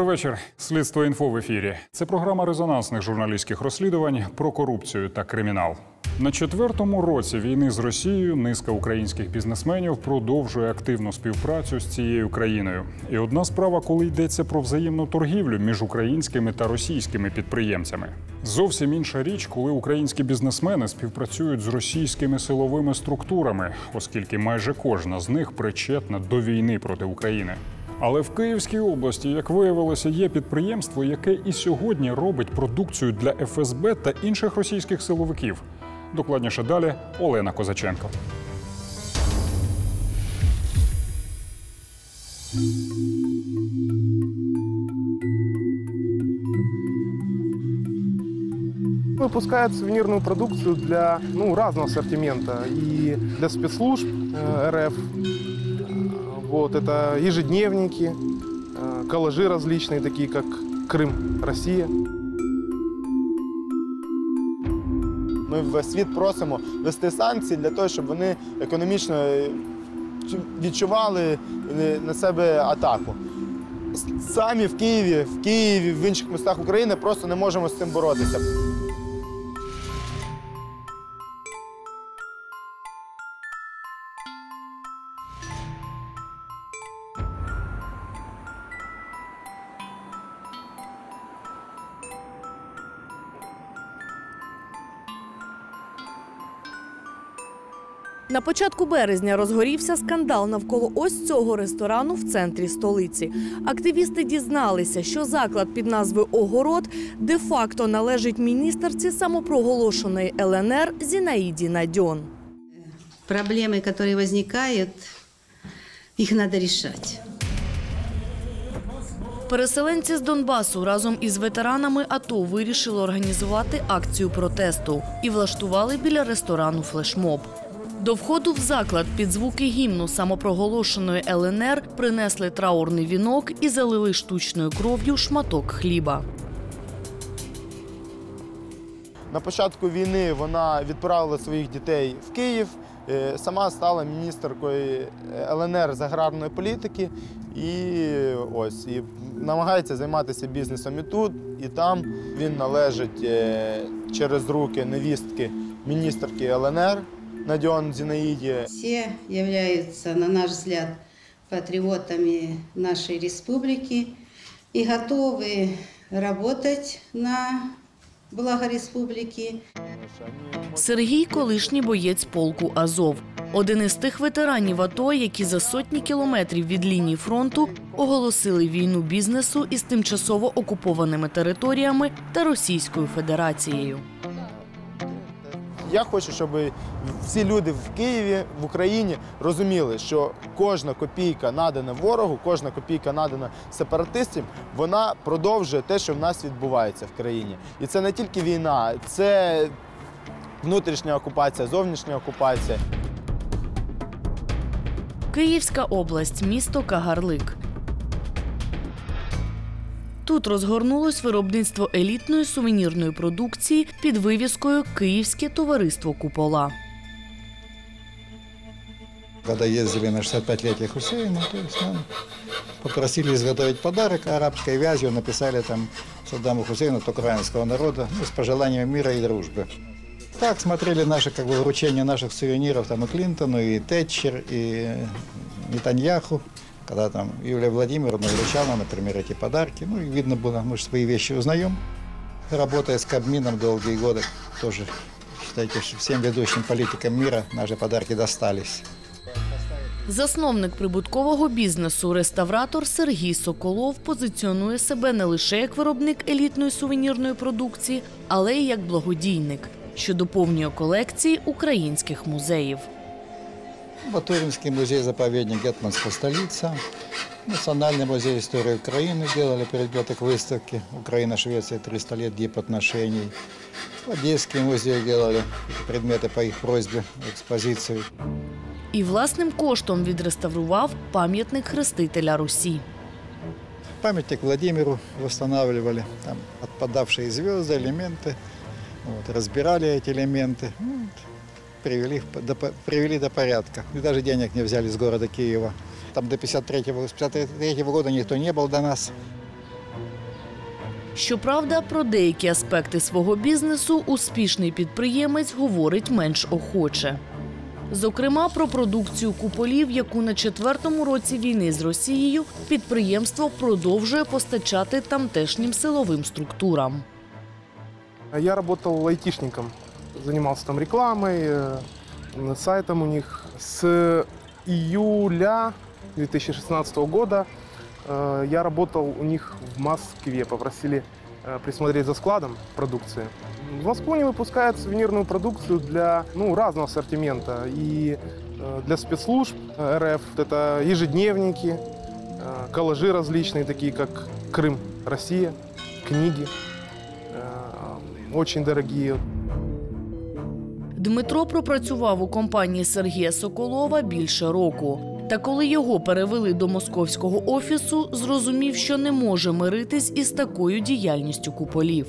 Добрий вечір. Слідство інфо в ефірі. Це програма резонансних журналістських розслідувань про корупцію та кримінал. На четвертому році війни з Росією низка українських бізнесменів продовжує активну співпрацю з цією країною. І одна справа, коли йдеться про взаємну торгівлю між українськими та російськими підприємцями. Зовсім інша річ, коли українські бізнесмени співпрацюють з російськими силовими структурами, оскільки майже кожна з них причетна до війни проти України. Але в Київській області, як виявилося, є підприємство, яке і сьогодні робить продукцію для ФСБ та інших російських силовиків. Докладніше далі Олена Козаченко. Выпускают сувенирную продукцию для ну, разного ассортимента. И для спецслужб э, РФ. Э, Вот, это ежедневники, э, коллажи различные, такие как Крым, Россия. Ми весь світ просимо вести санкції для того, щоб вони економічно е, відчували е, на себе атаку. С- Самі в Києві, в Києві, в інших містах України просто не можемо з цим боротися. На початку березня розгорівся скандал навколо ось цього ресторану в центрі столиці. Активісти дізналися, що заклад під назвою Огород де-факто належить міністерці самопроголошеної ЛНР Зінаїді Надьон. проблемы, которые возникают, их надо решать. Переселенці з Донбасу разом із ветеранами АТО вирішили організувати акцію протесту і влаштували біля ресторану флешмоб. До входу в заклад під звуки гімну самопроголошеної ЛНР принесли траурний вінок і залили штучною кров'ю шматок хліба. На початку війни вона відправила своїх дітей в Київ, е, сама стала міністеркою е, ЛНР з аграрної політики і ось і намагається займатися бізнесом і тут, і там. Він належить е, через руки невістки міністерки ЛНР Надіон Зінаїді. Все являются, на наш взгляд, патриотами нашей республики и готовы работать на благо республики. Сергій колишній боєць полку Азов. Один із тих ветеранів АТО, які за сотні кілометрів від лінії фронту оголосили війну бізнесу із тимчасово окупованими територіями та Російською Федерацією. Я хочу, щоб всі люди в Києві, в Україні розуміли, що кожна копійка надана ворогу, кожна копійка надана сепаратистам, вона продовжує те, що в нас відбувається в країні. І це не тільки війна, це внутрішня окупація, зовнішня окупація. Київська область, місто Кагарлик. Тут розгорнулось виробництво елітної сувенірної продукції під вивіскою Київське товариство Купола. Когда ездили на 65-летие Хусейна, то есть нам попросили изготовить подарок арабской вязью, написали там Саддаму Хусейну от украинского народа ну, с пожеланием мира и дружбы. Так смотрели наши как бы вручение наших сувениров там и Клинтону, и Тэтчер, и Нетаньяху, когда там Юлия Владимировна вручала, например, эти подарки. Ну и видно было, мы же свои вещи узнаем. Работая с Кабмином долгие годы, тоже считайте, что всем ведущим политикам мира наши подарки достались. Засновник прибуткового бізнесу реставратор Сергій Соколов позиціонує себе не лише як виробник елітної сувенірної продукції, але й як благодійник, що доповнює колекції українських музеїв. Батуринский музей-заповедник Гетманская столица, Национальный музей истории Украины делали перед к выставке Украина-Швеция 300 лет дипотношений. Одесский музей делали предметы по их просьбе в экспозицию. І власним коштом відреставрував пам'ятник хрестителя Русі. Памятник Владимиру восстанавливали, там отпадавшие звезды, элементы, вот, разбирали эти элементы, ну, вот, привели, до, привели до порядка. И даже денег не взяли с города Киева. Там до 53 -го, с 53 года никто не был до нас. Щоправда, про деякі аспекти свого бізнесу успішний підприємець говорить менш охоче. Зокрема, про продукцію куполів, яку на четвертому році війни з Росією підприємство продовжує постачати тамтешнім силовим структурам. Я работал айтишником, занимался там рекламой, э, сайтом у них. С июля 2016 года э, я работал у них в Москве, попросили э, присмотреть за складом продукции. В Москву они выпускают сувенирную продукцию для ну, разного ассортимента. И для спецслужб РФ это ежедневники, коллажи различные, такие как Крым, Россия, книги очень дорогие. Дмитро пропрацював у компанії Сергія Соколова більше року. Та коли його перевели до московського офісу, зрозумів, що не може миритись із такою діяльністю куполів.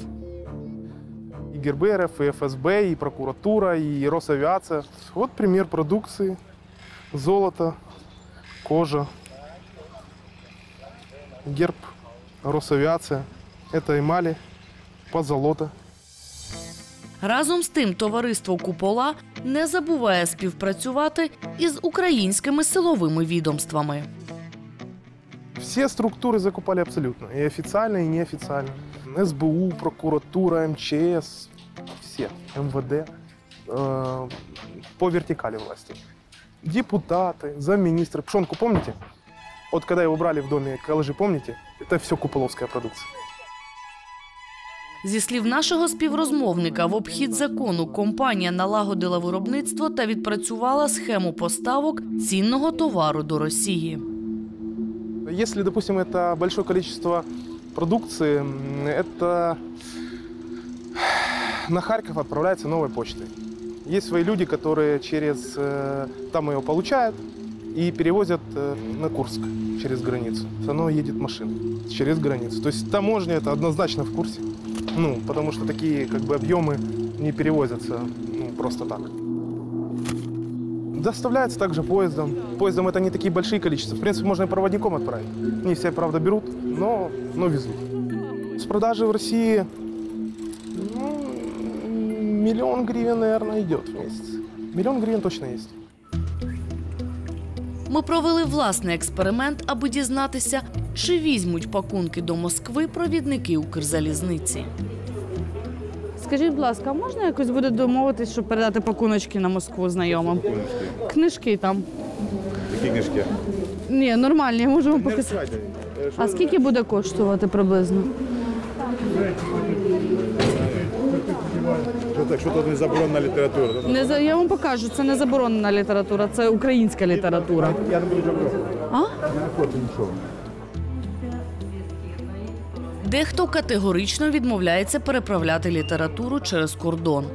И гербы РФ, и ФСБ, и прокуратура, и Росавиация. Вот пример продукции. Золото, кожа, герб, Росавиация. Это эмали, позолота. Разом з тим, товариство Купола не забуває співпрацювати із українськими силовими відомствами. Все структуры закупали абсолютно. И официально, и неофициально. СБУ, прокуратура, МЧС, все, МВД. э, по вертикали власти. Депутаты, замминистра. Пшонку помните? Вот когда его брали в доме Калажи, помните? Это все куполовская продукция. Зі слів нашого співрозмовника, в обхід закону компанія налагодила виробництво та відпрацювала схему поставок цінного товару до Росії. Если, допустим, это большое количество продукции, м, это на Харьков отправляется новой почтой. Есть свои люди, которые через э, там ее получают и перевозят э, на Курск через границу. Оно едет машиной через границу. То есть таможня это однозначно в курсе. Ну, потому что такие как бы объемы не перевозятся ну, просто так. Доставляется также поездом. Поездом это не такие большие количества. В принципе, можно и проводником отправить. Не все, правда, берут, но, но везут. С продажи в России ну, миллион гривен, наверное, идет в месяц. Миллион гривен точно есть. Ми провели власний експеримент, аби дізнатися, чи візьмуть пакунки до Москви провідники Укрзалізниці. Скажіть, будь ласка, а можна якось буде домовитись, щоб передати пакуночки на Москву знайомим? Книжки там. Які книжки? Ні, нормальні, вам показати. А скільки буде коштувати приблизно? Що так, що тут не заборонена література? Не за я вам покажу. Це не заборонена література, це українська література. Я не буду заборонена. А? Я не хочу нічого. Дехто категорично відмовляється переправляти літературу через кордон.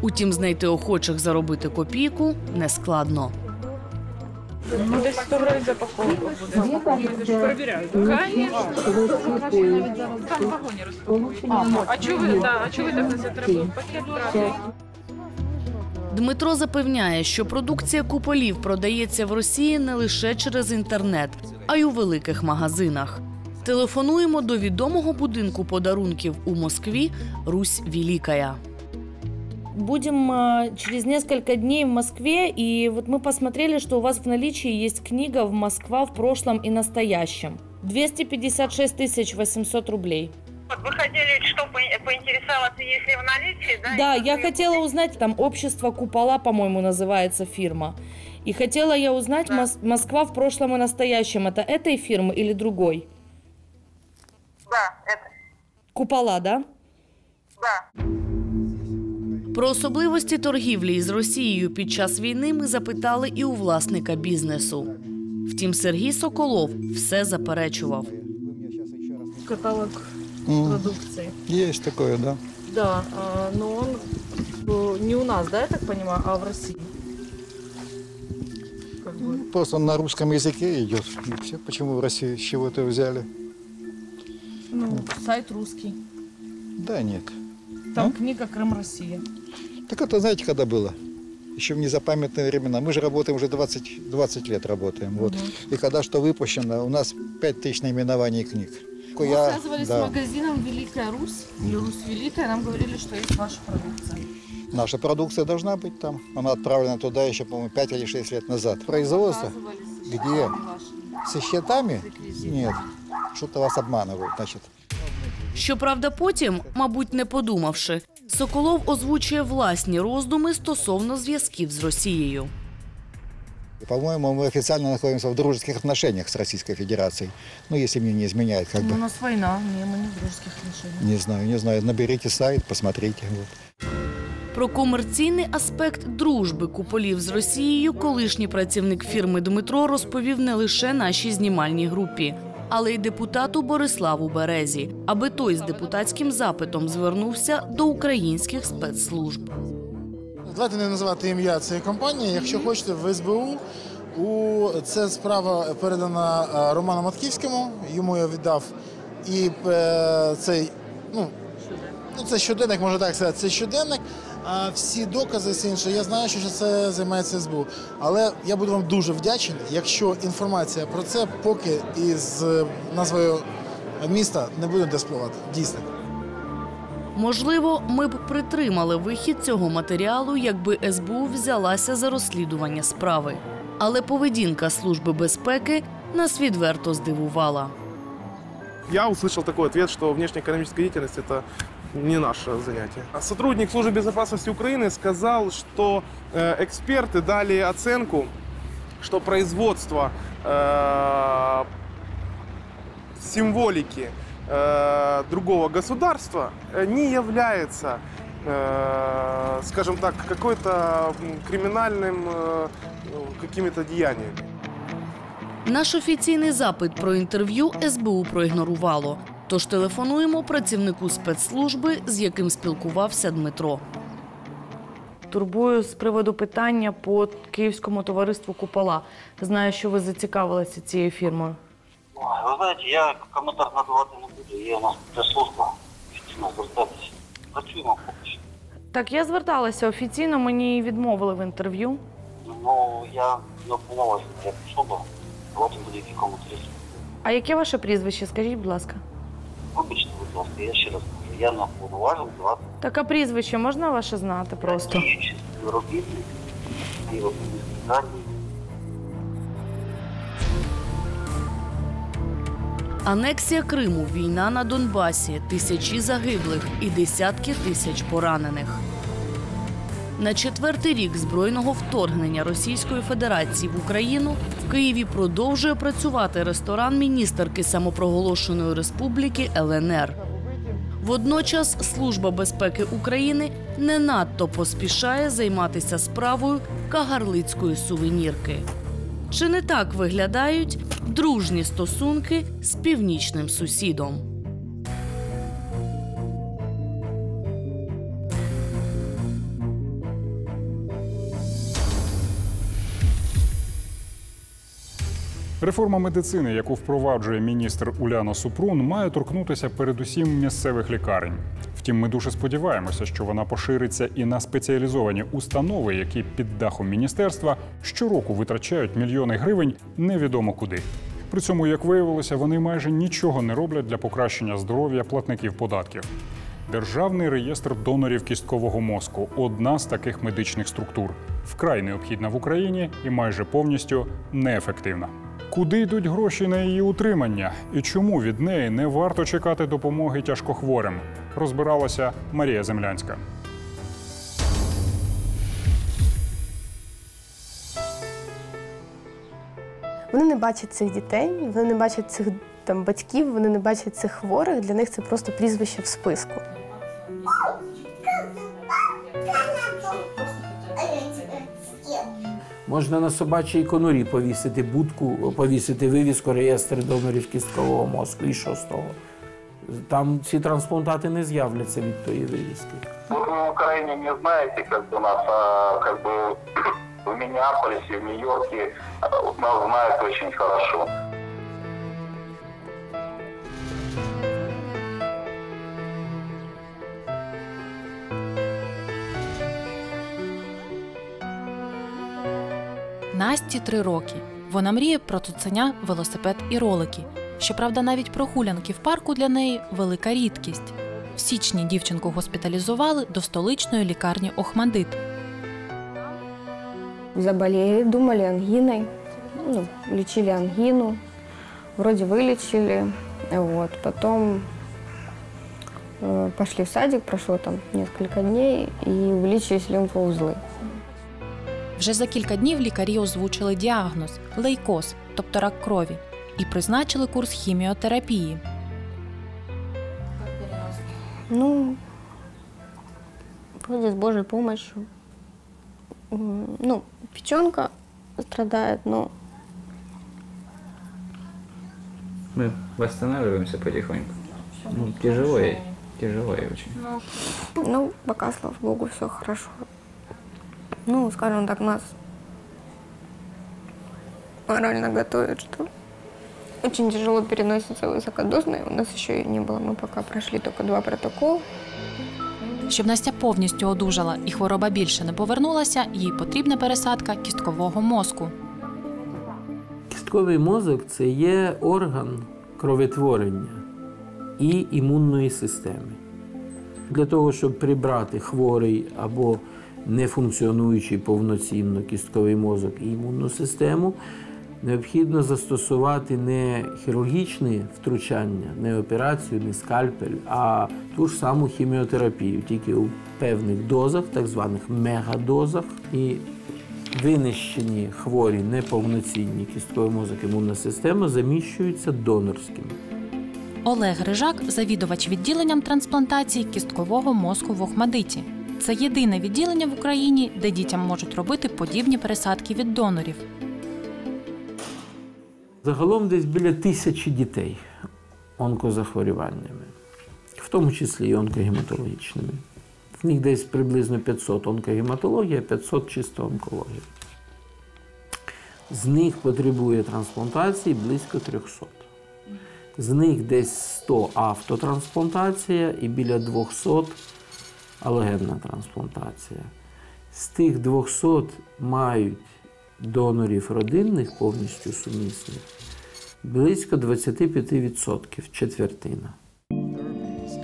Утім, знайти охочих заробити копійку нескладно. А чого ви, да, а чого ви так не треба пакет брати? Дмитро запевняє, що продукція куполів продається в Росії не лише через інтернет, а й у великих магазинах. Телефонуємо до відомого будинку подарунків у Москві Русь Великая. Будем э, через несколько дней в Москве, и вот мы посмотрели, что у вас в наличии есть книга в «Москва в прошлом и настоящем». 256 тысяч 800 рублей. Вы хотели, что по- поинтересоваться, если в наличии, да? Да, Если я вы- хотела узнать, там «Общество Купола», по-моему, называется фирма. И хотела я узнать, Да. «Мос- «Москва в прошлом и настоящем» это этой фирмы или другой? Да, это, Купола, да? да. Про особливості торгівлі із Росією під час війни ми запитали і у власника бізнесу. Втім, Сергій Соколов все заперечував. Каталог М, продукції. Есть такое, да. Да, но он э, не у нас, да, я так понимаю, а в России. Как бы. Просто на русском языке идет. И все, почему в России с чего это взяли? Ну, сайт русский. Да нет. Там А? книга Крым Россия. Так это знаете, когда было? Еще в незапамятные времена. Мы же работаем уже 20, 20 лет работаем. Вот. И когда что выпущено, у нас 5 тысяч наименований книг. Мы Я- связывались да. с магазином «Великая Русь» или «Русь Великая», нам говорили, что есть ваша продукция. Наша продукция должна быть там. Она отправлена туда еще, по-моему, 5 или 6 лет назад. Производство Где? ваши со счетами? Нет. Что-то вас обманывают, значит. Щоправда, потім, мабуть, не подумавши, Соколов озвучує власні роздуми стосовно зв'язків з Росією. По-моему, мы официально находимся в дружеских отношениях с Российской Федерацией. Ну, если мне не изменяет, как У бы. нас война, не, мы не в дружеских отношениях. Не знаю, не знаю. Наберите сайт, посмотрите. Вот. Про комерційний аспект дружби куполів з Росією колишній працівник фірми Дмитро розповів не лише нашій знімальній групі, але й депутату Бориславу Березі, аби той з депутатським запитом звернувся до українських спецслужб. Давайте не називати ім'я цієї компанії. Якщо хочете, в СБУ у це справа передана е, Роману Матківському. Йому я віддав і е, цей ну, ну це щоденник, можна так сказати, це щоденник. А всі докази, все інше, я знаю, що це займається СБУ. Але я буду вам дуже вдячний, якщо інформація про це поки із е, назвою міста не буде де спливати. Дійсно. Можливо, ми б притримали вихід цього матеріалу, якби СБУ взялася за розслідування справи. Але поведінка Служби безпеки нас відверто здивувала. Я услышал такой ответ, что внешнеэкономическая деятельность – это не наше занятие. А Сотрудник службы безопасности Украины сказал, что э, эксперты дали оценку, что производство э, символики э, другого государства э, не является, э, скажем так, какой-то м, криминальным э, ну, какими-то деяниями. Наш офіційний запит про інтерв'ю СБУ проігнорувало. Тож телефонуємо працівнику спецслужби, з яким спілкувався Дмитро. Турбую з приводу питання по Київському товариству Купола. Знаю, що ви зацікавилися цією фірмою. Ви знаєте, я коментар надавати не буду. Є у нас прес-служба, офіційно звертатися. Працюємо поки що. Так, я зверталася офіційно, мені відмовили в інтерв'ю. Ну, я не опинилася як особа. Давайте будь-які коментарі. А яке ваше прізвище? Скажіть, будь ласка. Вибачте, будь ласка, я ще раз кажу, я не повноважений давати Так, а прізвище можна ваше знати просто? співробітник. Анексія Криму, війна на Донбасі, тисячі загиблих і десятки тисяч поранених. На четвертий рік збройного вторгнення Російської Федерації в Україну в Києві продовжує працювати ресторан міністерки самопроголошеної республіки ЛНР. Водночас Служба безпеки України не надто поспішає займатися справою кагарлицької сувенірки. Чи не так виглядають дружні стосунки з північним сусідом? Реформа медицини, яку впроваджує міністр Уляна Супрун, має торкнутися передусім місцевих лікарень. Втім, ми дуже сподіваємося, що вона пошириться і на спеціалізовані установи, які під дахом міністерства щороку витрачають мільйони гривень невідомо куди. При цьому, як виявилося, вони майже нічого не роблять для покращення здоров'я платників податків. Державний реєстр донорів кісткового мозку одна з таких медичних структур, вкрай необхідна в Україні і майже повністю неефективна. Куди йдуть гроші на її утримання і чому від неї не варто чекати допомоги тяжкохворим? Розбиралася Марія Землянська. Вони не бачать цих дітей, вони не бачать цих там батьків, вони не бачать цих хворих. Для них це просто прізвище в списку. Можна на собачій конурі повісити будку, повісити вивіску реєстр донорів кісткового мозку. І що з того? Там ці трансплантати не з'являться від тої вивіски. Вот вы в Украине не знаете, как бы нас, а как бы в Миннеаполисе, в Нью-Йорке а, вот нас знают очень хорошо. Насті три роки. Вона мріє про цуценя, велосипед і ролики. Щоправда, навіть прогулянки в парку для неї велика рідкість. В січні дівчинку госпіталізували до столичної лікарні Охмадит. Заболели, думали ангиной, ну, лечили ангину, вроде вылечили, вот, потом э, пошли в садик, прошло там несколько дней, и увеличились лимфоузлы. Вже за кілька днів лікарі озвучили діагноз лейкоз, тобто рак крові, і призначили курс хіміотерапії. Ну, вроде с Божьей помощью. Ну, печенка страдает, но Мы восстанавливаемся потихоньку. Ну, тяжело ей, тяжело ей очень. Ну, пока, слава богу, все хорошо Ну, скажем так, нас морально готовят, что очень тяжело переносится высокодозное. У нас еще и не было. Мы пока прошли только два протокола. Щоб Настя повністю одужала і хвороба більше не повернулася, їй потрібна пересадка кісткового мозку. Кістковий мозок це є орган кровотворення і імунної системи. Для того, щоб прибрати хворий або нефункціонуючий повноцінно кістковий мозок і імунну систему, необхідно застосувати не хірургічне втручання, не операцію, не скальпель, а ту ж саму хіміотерапію, тільки у певних дозах, так званих мегадозах. І винищені хворі неповноцінні кістковий мозок імунна система заміщуються донорськими. Олег Грижак завідувач відділенням трансплантації кісткового мозку в Охмадиті. Це єдине відділення в Україні, де дітям можуть робити подібні пересадки від донорів. Загалом десь біля тисячі дітей онкозахворюваннями, в тому числі і онкогематологічними. В них десь приблизно 500 онкогематологія, 500 чисто онкологія. З них потребує трансплантації близько 300. З них десь 100 автотрансплантація і біля 200 алогенна трансплантація. З тих 200 мають донорів родинних повністю сумісних близько 25%, четвертина.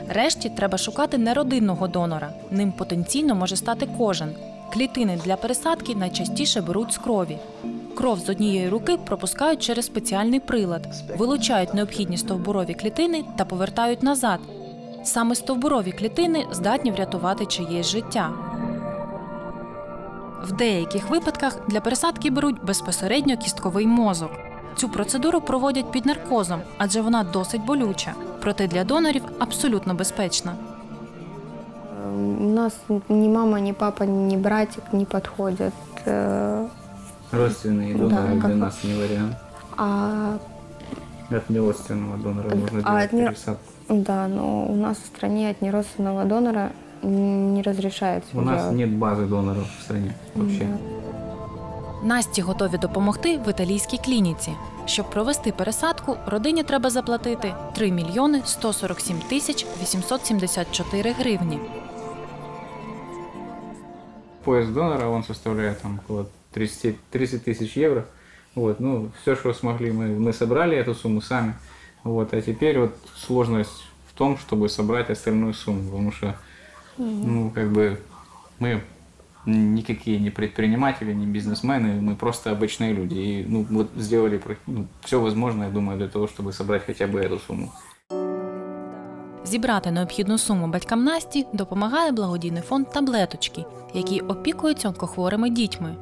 Решті треба шукати неродинного донора. Ним потенційно може стати кожен. Клітини для пересадки найчастіше беруть з крові. Кров з однієї руки пропускають через спеціальний прилад, вилучають необхідні стовбурові клітини та повертають назад. Саме стовбурові клітини здатні врятувати чиєсь життя. В деяких випадках для пересадки беруть безпосередньо кістковий мозок. Цю процедуру проводять під наркозом, адже вона досить болюча. Проте для донорів абсолютно безпечна. Э, У нас ни мама, ни папа, ни братик не подходят. Э, Родственные Да, доноры для как- нас не вариант. А, От неродственного донора можно а делать от не- пересадку. да, но у нас в стране от неродственного донора не разрешается У нас делать. нет базы доноров в стране вообще. Насті готові допомогти в італійській клініці. Щоб провести пересадку, родині треба заплатити 3 мільйони 147 тисяч 874 гривні. Поиск донора, он составляет там около 30, 30 тысяч евро. Вот, ну, все, что смогли, мы, мы собрали эту сумму сами. Вот, а теперь вот сложность в том, чтобы собрать остальную сумму, потому что, ну, как бы мы никакие не предприниматели, не бизнесмены, мы просто обычные люди. И, ну, вот сделали ну, все возможное, я думаю, для того, чтобы собрать хотя бы эту сумму. Зібрати необхідну суму батькам Насті допомагає благодійний фонд таблеточки, який опікується онкохворими дітьми.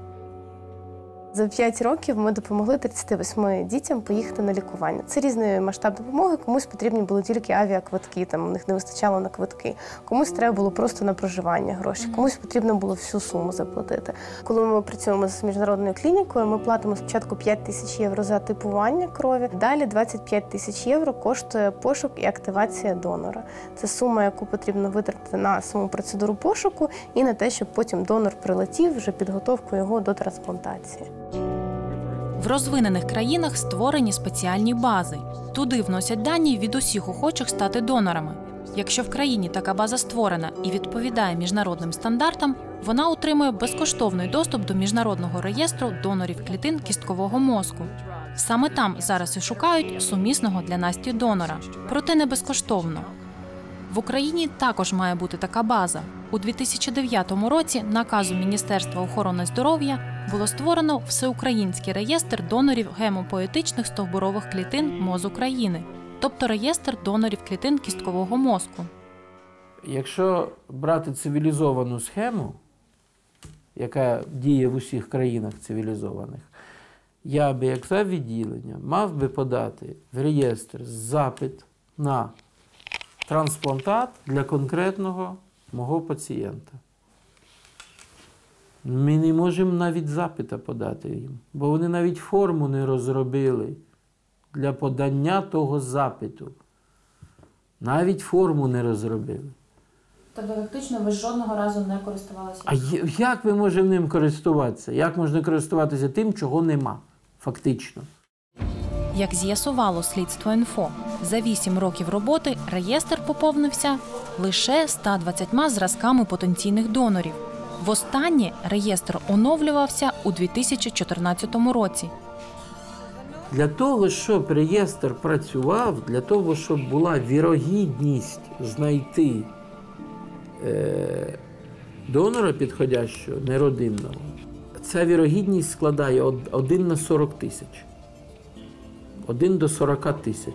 За 5 років ми допомогли 38 дітям поїхати на лікування. Це різний масштаб допомоги. Комусь потрібні були тільки авіаквитки, там у них не вистачало на квитки. Комусь треба було просто на проживання гроші, комусь потрібно було всю суму заплатити. Коли ми працюємо з міжнародною клінікою, ми платимо спочатку 5 тисяч євро за типування крові. Далі 25 тисяч євро коштує пошук і активація донора. Це сума, яку потрібно витратити на саму процедуру пошуку і на те, щоб потім донор прилетів вже підготовку його до трансплантації. В розвинених країнах створені спеціальні бази. Туди вносять дані від усіх охочих стати донорами. Якщо в країні така база створена і відповідає міжнародним стандартам, вона отримує безкоштовний доступ до міжнародного реєстру донорів клітин кісткового мозку. Саме там зараз і шукають сумісного для Насті донора, проте не безкоштовно. В Україні також має бути така база. У 2009 році наказом Міністерства охорони здоров'я було створено всеукраїнський реєстр донорів гемопоетичних стовбурових клітин МОЗ України, тобто реєстр донорів клітин кісткового мозку. Якщо брати цивілізовану схему, яка діє в усіх країнах цивілізованих, я би, як за відділення, мав би подати в реєстр запит на трансплантат для конкретного мого пацієнта. Ми не можемо навіть запита подати їм, бо вони навіть форму не розробили для подання того запиту. Навіть форму не розробили. Тобто фактично ви жодного разу не користувалися. А як ми можемо ним користуватися? Як можна користуватися тим, чого нема, фактично? Як з'ясувало слідство інфо, за 8 років роботи реєстр поповнився лише 120 зразками потенційних донорів. Востаннє реєстр оновлювався у 2014 році. Для того, щоб реєстр працював, для того, щоб була вірогідність знайти е, донора підходящого, неродинного, ця вірогідність складає 1 на 40 тисяч. 1 до 40 тисяч.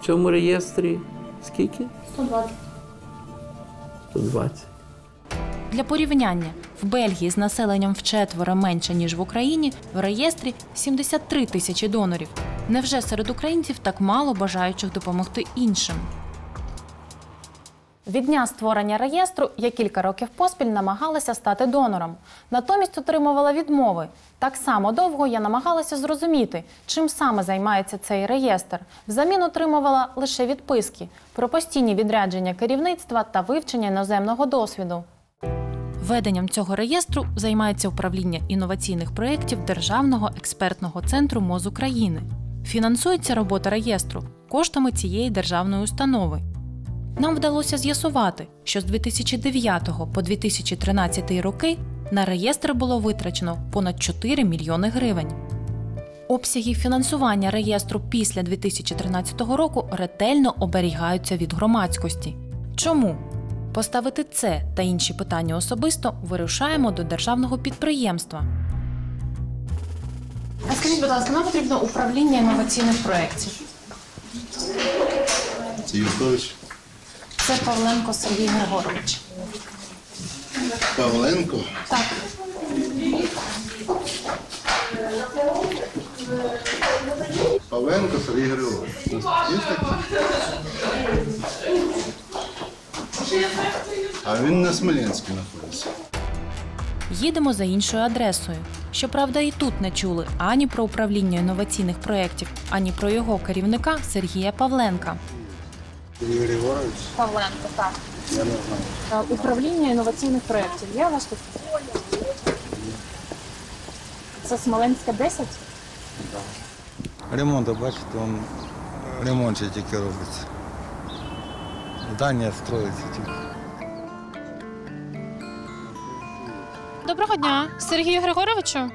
В цьому реєстрі скільки? 120. 120. Для порівняння, в Бельгії з населенням вчетверо менше, ніж в Україні, в реєстрі 73 тисячі донорів. Невже серед українців так мало бажаючих допомогти іншим? Від дня створення реєстру я кілька років поспіль намагалася стати донором. Натомість отримувала відмови. Так само довго я намагалася зрозуміти, чим саме займається цей реєстр. Взамін отримувала лише відписки про постійні відрядження керівництва та вивчення іноземного досвіду. Веденням цього реєстру займається управління інноваційних проєктів Державного експертного центру МОЗ України. Фінансується робота реєстру коштами цієї державної установи. Нам вдалося з'ясувати, що з 2009 по 2013 роки на реєстр було витрачено понад 4 мільйони гривень. Обсяги фінансування реєстру після 2013 року ретельно оберігаються від громадськості. Чому? Поставити це та інші питання особисто вирушаємо до державного підприємства. А скажіть, будь ласка, нам потрібно управління інноваційних проєктів. Це Юткович Це Павленко Сергій Григорович. Павленко. Так. Павленко Сергій Григорович. А він на Смоленській знаходиться. Їдемо за іншою адресою. Щоправда, і тут не чули ані про управління інноваційних проєктів, ані про його керівника Сергія Павленка. Сергій Григорович? Павленко, так. Я не знаю. Управління інноваційних проєктів. Є у вас тут? Це Смоленська 10? Ремонт, бачите, он ремонт ще тільки робиться. Здання строїться тільки. Доброго дня, Сергію Григоровичу.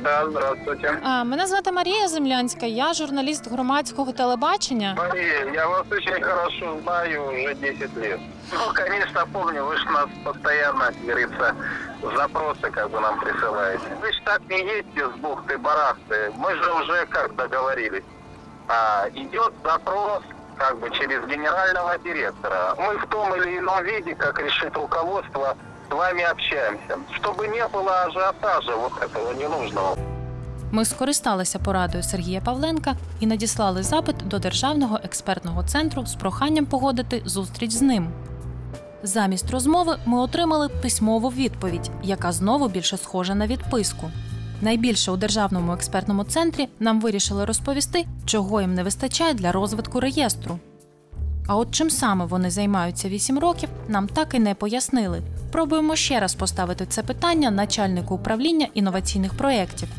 Да, здравствуйте. А, Мене звати Марія Землянська, я журналіст громадського телебачення. Мария, я вас очень хорошо знаю уже 10 лет. Ну, конечно, помню, вы же нас постоянно, как говорится, запросы как бы нам присылаете. Вы же так не едете с бухты-барахты. Мы же уже как договорились. А, идет запрос как бы через генерального директора. Мы в том или ином виде, как решит руководство, с вами общаемся. Чтобы не было ажиотажа вот этого ненужного. Ми скористалися порадою Сергія Павленка і надіслали запит до Державного експертного центру з проханням погодити зустріч з ним. Замість розмови ми отримали письмову відповідь, яка знову більше схожа на відписку. Найбільше у державному експертному центрі нам вирішили розповісти, чого їм не вистачає для розвитку реєстру. А от чим саме вони займаються 8 років, нам так і не пояснили. Пробуємо ще раз поставити це питання начальнику управління інноваційних проєктів.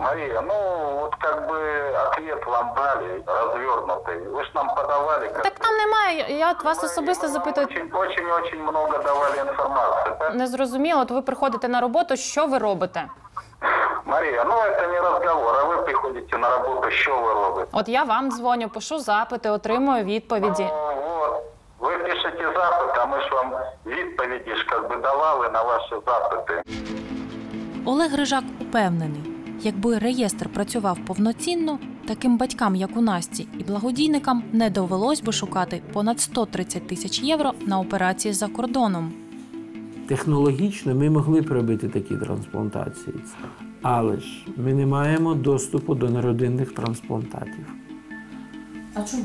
Мария, ну вот как бы ответ вам дали развернутый. Вы же нам подавали как Так там немає. Я от вас особисто запитую. очень-очень много давали информации. Не зрозуміло, от ви приходите на роботу, що ви робите? Марія, ну це не розговор, а ви приходите на роботу, що ви робите? От я вам дзвоню, пишу запити, отримую відповіді. Вот. Ви пишете запит, а ми ж вам відповіді ж как би давали на ваші запити. Олег Рижак упевнений, якби реєстр працював повноцінно, таким батькам, як у Насті, і благодійникам не довелось би шукати понад 130 тисяч євро на операції за кордоном. Технологічно ми могли б робити такі трансплантації, але ж ми не маємо доступу до неродинних трансплантатів. А чому?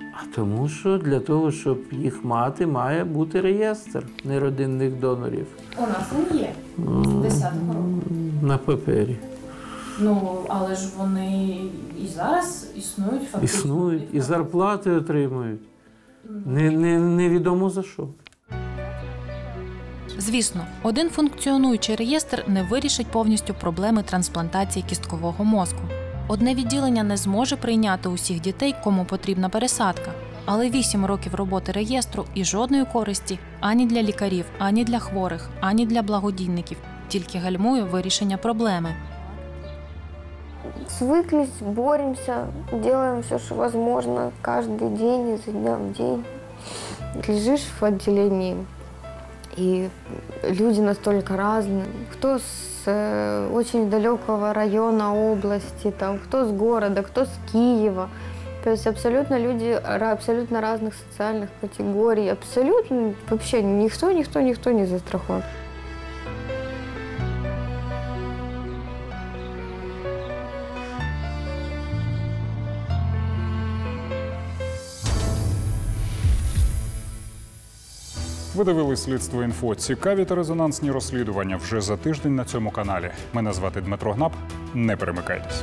А тому що для того, щоб їх мати, має бути реєстр неродинних донорів У нас він є з 10-го року. на папері. Ну але ж вони і зараз існують фактично. Існують і зарплати отримують. Не, не, невідомо за що. Звісно, один функціонуючий реєстр не вирішить повністю проблеми трансплантації кісткового мозку. Одне відділення не зможе прийняти усіх дітей, кому потрібна пересадка. Але 8 років роботи реєстру і жодної користі ані для лікарів, ані для хворих, ані для благодійників, тільки гальмує вирішення проблеми. Свыклись, боремся, делаем все, что возможно, каждый день, изо дня в день. Лежишь в отделении, и люди настолько разные. Кто с э, очень далекого района, области, там, кто с города, кто с Киева. То есть абсолютно люди ра- абсолютно разных социальных категорий. Абсолютно вообще никто, никто, никто не застрахован. Ви дивились слідство інфо. Цікаві та резонансні розслідування вже за тиждень на цьому каналі. Мене звати Дмитро Гнап. Не перемикайтесь.